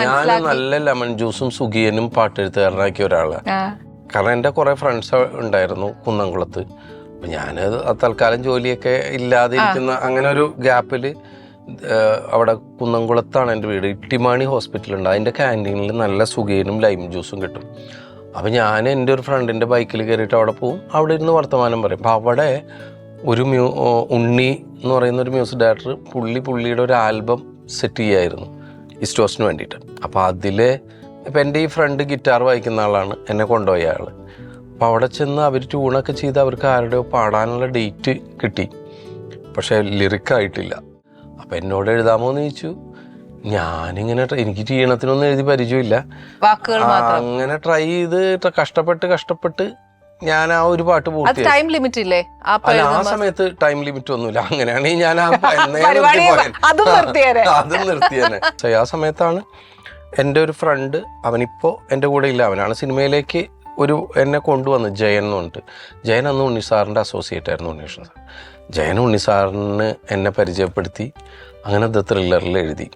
ഞാൻ നല്ല ലെമൺ ജ്യൂസും സുഖിയനും പാട്ടെഴുത്തുകാരനാക്കിയ ഒരാളാണ്. കാരണം എന്റെ കുറേ ഫ്രണ്ട്സ് ഉണ്ടായിരുന്നു കുന്നംകുളത്ത്. അപ്പം ഞാൻ തൽക്കാലം ജോലിയൊക്കെ ഇല്ലാതെ ഇരിക്കുന്ന അങ്ങനെ ഒരു ഗ്യാപ്പിൽ അവിടെ കുന്നംകുളത്താണ് എന്റെ വീട്. ഇട്ടിമാണി ഹോസ്പിറ്റലുണ്ട് അതിന്റെ ക്യാന്റീനിൽ നല്ല സുഖീനും ലൈം ജ്യൂസും കിട്ടും. അപ്പം ഞാൻ എന്റെ ഒരു ഫ്രണ്ടിന്റെ ബൈക്കിൽ കയറിയിട്ട് അവിടെ പോവും. അവിടെ ഇരുന്ന് വർത്തമാനം പറയും. അപ്പം അവിടെ ഒരു മ്യൂ ഉണ്ണി എന്ന് പറയുന്ന ഒരു മ്യൂസിക് ഡയറക്ടർ പുള്ളി പുള്ളിയുടെ ഒരു ആൽബം സെറ്റ് ചെയ്യായിരുന്നു. ഇസ്റ്റോസിന് വേണ്ടിയിട്ട്. അപ്പോൾ അതിൽ ഇപ്പം എന്റെ ഈ ഫ്രണ്ട് ഗിറ്റാർ വായിക്കുന്ന ആളാണ്. എന്നെ കൊണ്ടുപോയ ആൾ അപ്പോൾ അവിടെ ചെന്ന് അവർ ട്യൂണൊക്കെ ചെയ്ത് അവർക്ക് ആരുടെയോ പാടാനുള്ള ഡേറ്റ് കിട്ടി. പക്ഷേ ലിറിക്കായിട്ടില്ല അപ്പം എന്നോട് എഴുതാമോ എന്ന് ചോദിച്ചു. ഞാനിങ്ങനെ എനിക്ക് ഈണത്തിനൊന്നും എഴുതി പരിചയമില്ല. അങ്ങനെ ട്രൈ ചെയ്ത് കഷ്ടപ്പെട്ട് കഷ്ടപ്പെട്ട് ഞാൻ ആ ഒരു പാട്ട് അത് ടൈം ലിമിറ്റ് ഇല്ലേ? ആ അല്ല ആ എഴുതുമ്പോ? സമയത്ത് ടൈം ലിമിറ്റ് ഒന്നുമില്ല. അങ്ങനെയാണെങ്കിൽ ഞാൻ ആ എന്നേ പരിപാടി നിർത്തിപ്പോയേനെ. അതും നിർത്തിയേനെ. അതും നിർത്തിയേനെ പക്ഷേ ആ സമയത്താണ് എന്റെ ഒരു ഫ്രണ്ട് അവനിപ്പോ എന്റെ കൂടെ ഇല്ല. അവനാണ് സിനിമയിലേക്ക് ഒരു എന്നെ കൊണ്ടുവന്നത്. ജയൻ എന്ന് പറഞ്ഞിട്ട്. ജയൻ അന്ന് ഉണ്ണി സാറിന്റെ അസോസിയേറ്റ് ആയിരുന്നു ഉണ്ണികൃഷ്ണൻ സാർ. ജയൻ ഉണ്ണി സാറിന് എന്നെ പരിചയപ്പെടുത്തി. അങ്ങനെ ദ ത്രില്ലറിൽ എഴുതി.